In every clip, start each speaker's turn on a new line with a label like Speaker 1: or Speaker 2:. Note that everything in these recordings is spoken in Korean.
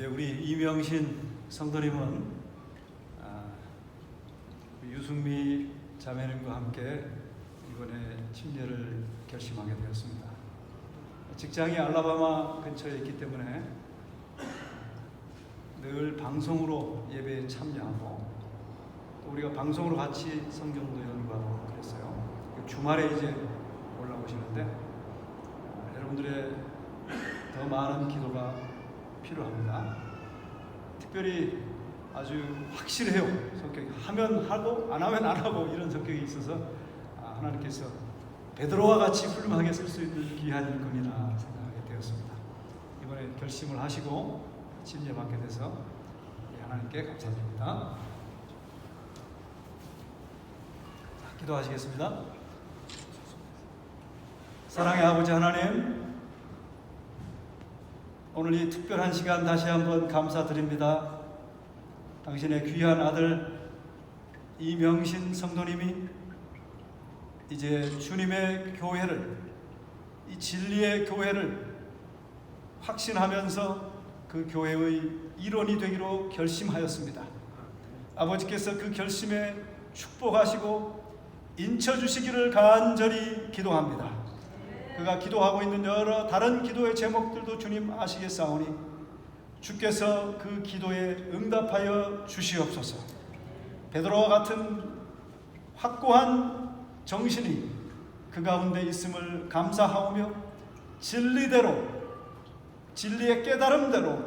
Speaker 1: 예, 우리 이명신 성도님은 아, 우리 유승미 자매님과 함께 이번에 침례를 결심하게 되었습니다. 직장이 알라바마 근처에 있기 때문에 늘 방송으로 예배에 참여하고 또 우리가 방송으로 같이 성경도 연구하고 그랬어요. 주말에 이제 올라오시는데 아, 여러분들의 더 많은 기도가 필요합니다. 특별히 아주 확실해요. 성격이 하면 하고 안 하면 안 하고 이런 성격이 있어서 아, 하나님께서 베드로와 같이 훌륭하게 쓸 수 있는 귀한 일꾼이라 생각하게 되었습니다. 이번에 결심을 하시고 침례 받게 돼서 예, 하나님께 감사드립니다. 자, 기도하시겠습니다. 사랑의 아버지 하나님, 오늘 이 특별한 시간 다시 한번 감사드립니다. 당신의 귀한 아들 이명신 성도님이 이제 주님의 교회를 이 진리의 교회를 확신하면서 그 교회의 일원이 되기로 결심하였습니다. 아버지께서 그 결심에 축복하시고 인쳐 주시기를 간절히 기도합니다. 그가 기도하고 있는 여러 다른 기도의 제목들도 주님 아시겠사오니 주께서 그 기도에 응답하여 주시옵소서. 베드로와 같은 확고한 정신이 그 가운데 있음을 감사하오며 진리대로 진리의 깨달음대로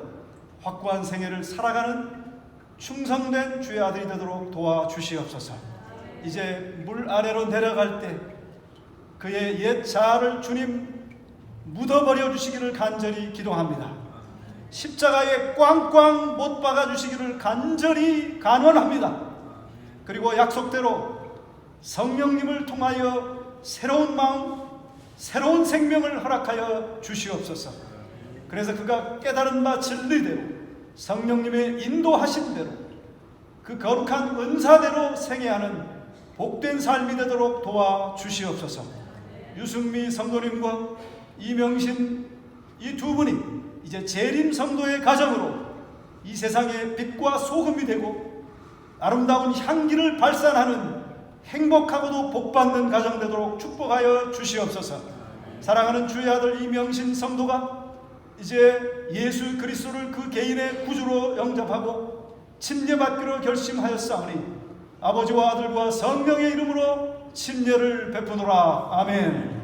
Speaker 1: 확고한 생애를 살아가는 충성된 주의 아들이 되도록 도와주시옵소서. 이제 물 아래로 내려갈 때 그의 옛 자아를 주님 묻어버려 주시기를 간절히 기도합니다. 십자가에 꽝꽝 못 박아 주시기를 간절히 간원합니다. 그리고 약속대로 성령님을 통하여 새로운 마음, 새로운 생명을 허락하여 주시옵소서. 그래서 그가 깨달은 바 진리대로 성령님의 인도하신 대로 그 거룩한 은사대로 생애하는 복된 삶이 되도록 도와 주시옵소서. 유승미 성도님과 이명신 이 두 분이 이제 재림 성도의 가정으로 이 세상의 빛과 소금이 되고 아름다운 향기를 발산하는 행복하고도 복받는 가정 되도록 축복하여 주시옵소서. 사랑하는 주의 아들 이명신 성도가 이제 예수 그리스도를 그 개인의 구주로 영접하고 침례받기로 결심하였사오니 아버지와 아들과 성령의 이름으로 침례를 베푸노라. 아멘.